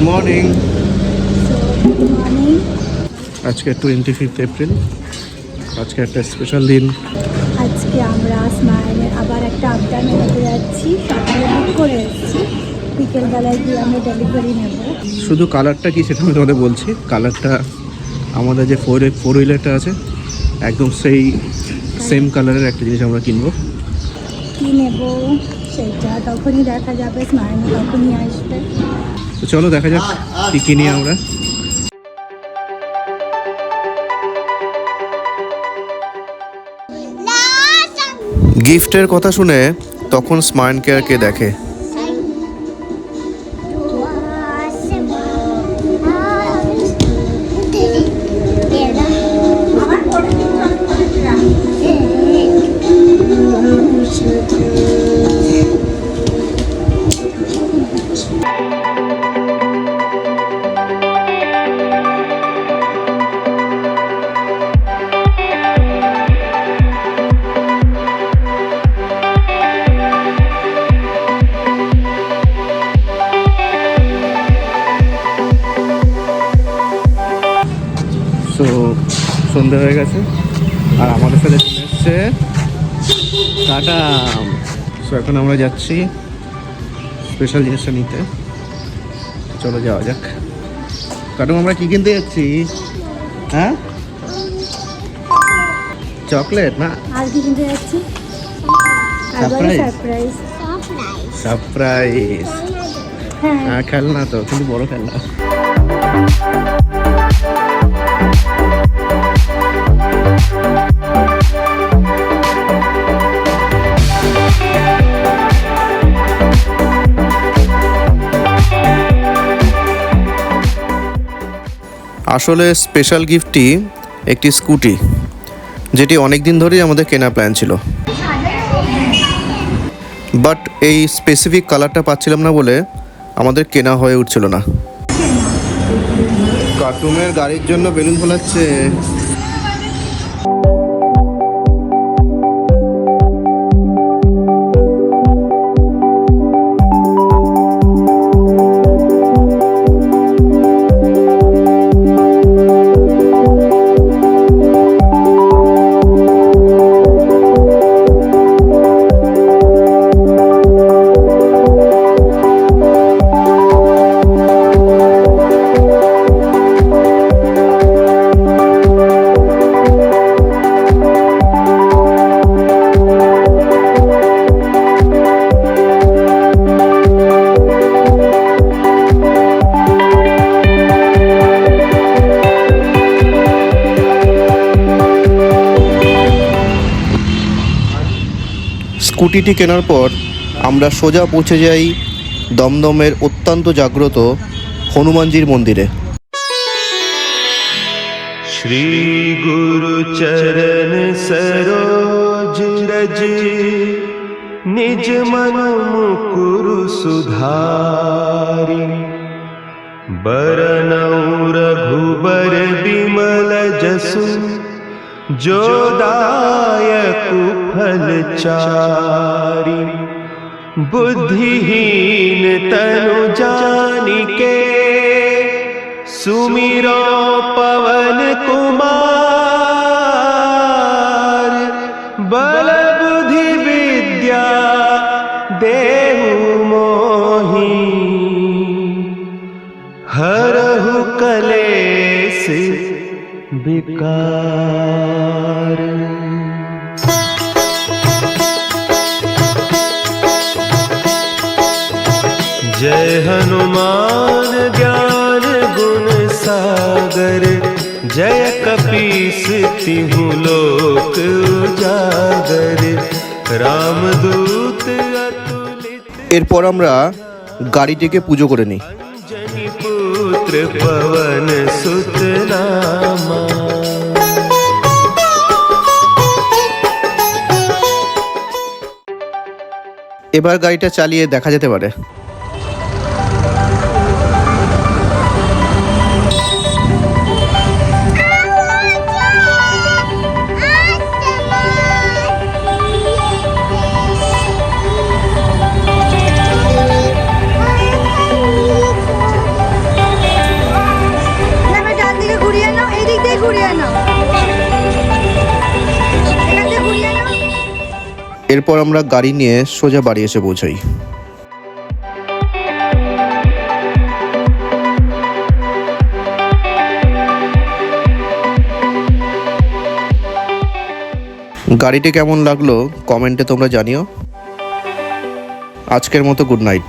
Good morning আজকে twenty fifth April আজকে একটা স্পেশাল দিন। আজকে আমরা স্মাইলের আবার একটা আবদার মেলাতে যাচ্ছি। সকালে বুক করে এসেছি। বিকেলবেলায় গিয়ে আমরা ডেলিভারি নেব। শুধু কালারটা কি সেটা আমি তোমাদের বলছি। কালারটা আমাদের যে ফোর ফোর হুইলারটা আছে একদম সেই সেম কালারের একটা জিনিস আমরা কিনবো। কি নেব সেটা তখনই দেখা যাবে। স্মাইল তখনই আসবে। তো চলো দেখা যাক কি কিনি আমরা। গিফটের কথা শুনে তখন স্মার্ট কেয়ারকে দেখে। সো সন্ধে হয়ে গেছে। আর আমাদের সাথে চলে এসছে টাটা। সো এখন আমরা যাচ্ছি স্পেশাল জিনিসটা নিতে। চলো যাওয়া যাক। কাটুম আমরা কি কিনতে যাচ্ছি? হ্যাঁ? চকলেট না? আর কি কিনতে যাচ্ছি? সারপ্রাইজ সারপ্রাইজ হ্যাঁ। হ্যাঁ খেলনা তো কিন্তু বড় খেলনা। আসলে স্পেশাল গিফটটি একটি স্কুটি, যেটি অনেক দিন ধরেই আমাদের কেনা প্ল্যান ছিল। বাট এই স্পেসিফিক কালারটা পাচ্ছিলাম না বলে আমাদের কেনা হয়ে উঠছিল না। কার্টুনের গাড়ির জন্য বেলুন ফোলাচ্ছে। স্কুটিটি কেনার পর আমরা সোজা পৌঁছে যাই দমদমের অত্যন্ত জাগ্রত হনুমানজির মন্দিরে। শ্রী গুরু চরণ সরোজ রজ, নিজ মন মুকুরু সুধারি। বরণ রঘুবর বিমল জসু जो दायक फल चारी बुद्धिहीन तनु जानिके सुमिरो पवन कुमार हनुमान ज्ञान गुण सागर जय कपीस तिहु लोक उजागर रामदूत अतुलित এরপর আমরা গাড়িটিকে পুজো করে নিই अंजनी पुत्र पवन सुत नामा এবার গাড়িটা চালিয়ে দেখা যেতে পারে এরপর আমরা গাড়ি নিয়ে সোজা বাড়ি এসে পৌঁছাই। গাড়িটি কেমন লাগল কমেন্টে তোমরা জানিও। আজকের মতো গুড নাইট।